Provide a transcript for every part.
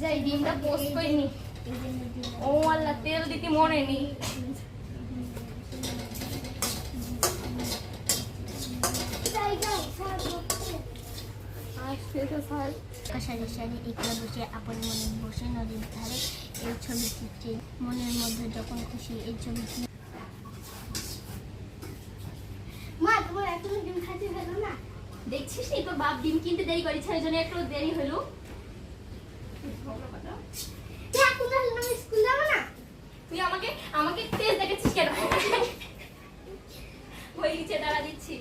যাই ডিমটা পোস্ট করিনি ও আল্লাহ তেল দিতে মনে নেই। আসছে তো স্যার। সারি সারি একলা বসে আপন মনে বসে নদীর ধারে এই ছবি তুলছে মনের মধ্যে যখন খুশি এই ছবি মা তোমার এখনও ডিম হলো না? দেখছিস তোর বাপ ডিম কিনতে দেরি করেছে ওই জন্য একটু দেরি হলো এখন আমি স্কুল যাব না তুই আমাকে আমাকে তেজ দেখাচ্ছিস কেন? ওই নিচে দাঁড়া দিচ্ছি।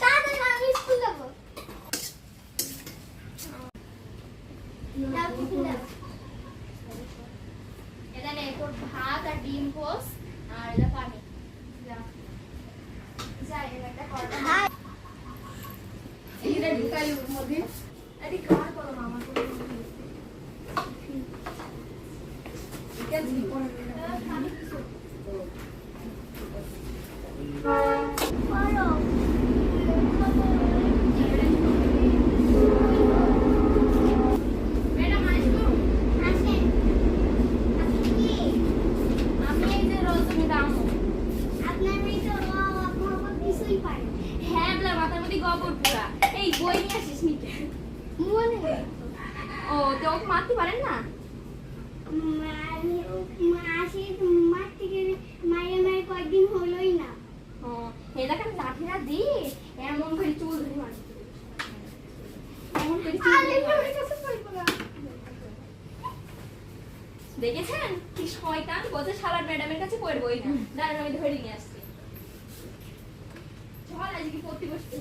তাড়াতাড়ি আমি স্কুল যাব তারপর স্কুল যাব। এটা নে তোর ভাত আর ডিম পোস্ট আর এটা পানি। যা। যা এটা একটা কর হাই এইটা ঢুকাই মধ্যে। আরে ও তো ওকে মারতে পারেন না? ও এলাকা লাঠিরা দিয়ে এমন করে চুল ধরে মারি এমন করে চুল ধরে মারি। দেখেছেন? কি শয়তান? বলছে সালাদ ম্যাডামের কাছে পড়ব ওই দাঁড়ান আমি ধরে নিয়ে আসছি। চল আজকে পড়তে বসতে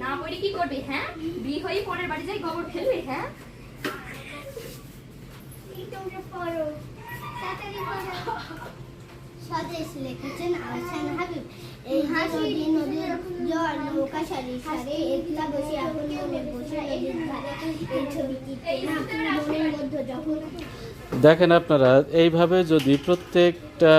না। পড়ে। কি করবি হ্যাঁ? বিয়ে হয়ে পরের বাড়ি যাই গোবর ফেলবি হ্যাঁ? তোমরা পড়ো। তাড়াতাড়ি পড়ো। লিখেছেন আহসান হাবিব। এই নদী নদীর জল, নৌকা, সারি একলা বসে মনে বসে এই যখন দেখেন আপনারা, এইভাবে যদি প্রত্যেকটা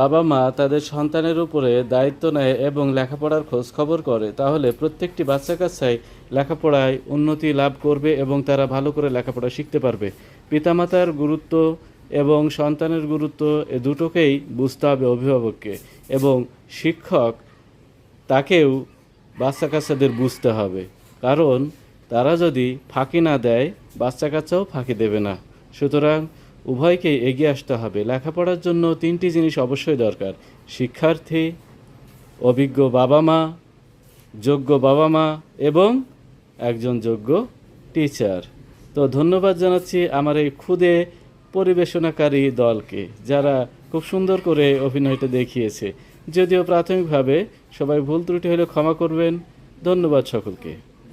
বাবা মা তাদের সন্তানের উপরে দায়িত্ব নেয় এবং লেখাপড়ার খোঁজ খবর করে, তাহলে প্রত্যেকটি বাচ্চা কাচ্চাই লেখাপড়ায় উন্নতি লাভ করবে এবং তারা ভালো করে লেখাপড়া শিখতে পারবে। পিতামাতার গুরুত্ব এবং সন্তানের গুরুত্ব এ দুটোকেই বুঝতে হবে অভিভাবককে এবং শিক্ষক তাকেও বাচ্চা কাচ্চাদের বুঝতে হবে। কারণ তারা যদি ফাঁকি না দেয় বাচ্চা কাচ্চাও ফাঁকি দেবে না। সুতরাং উভয়কেই এগিয়ে আসতে হবে। লেখাপড়ার জন্য তিনটি জিনিস অবশ্যই দরকার। শিক্ষার্থী, অভিজ্ঞ বাবা মা, যোগ্য বাবা মা এবং একজন যোগ্য টিচার। তো ধন্যবাদ জানাচ্ছি আমার এই খুদে পরিবেশনাকারী দলকে, যারা খুব সুন্দর করে অভিনয়টা দেখিয়েছে। যদিও প্রাথমিকভাবে সবাই ভুল ত্রুটি হলে ক্ষমা করবেন। ধন্যবাদ সকলকে।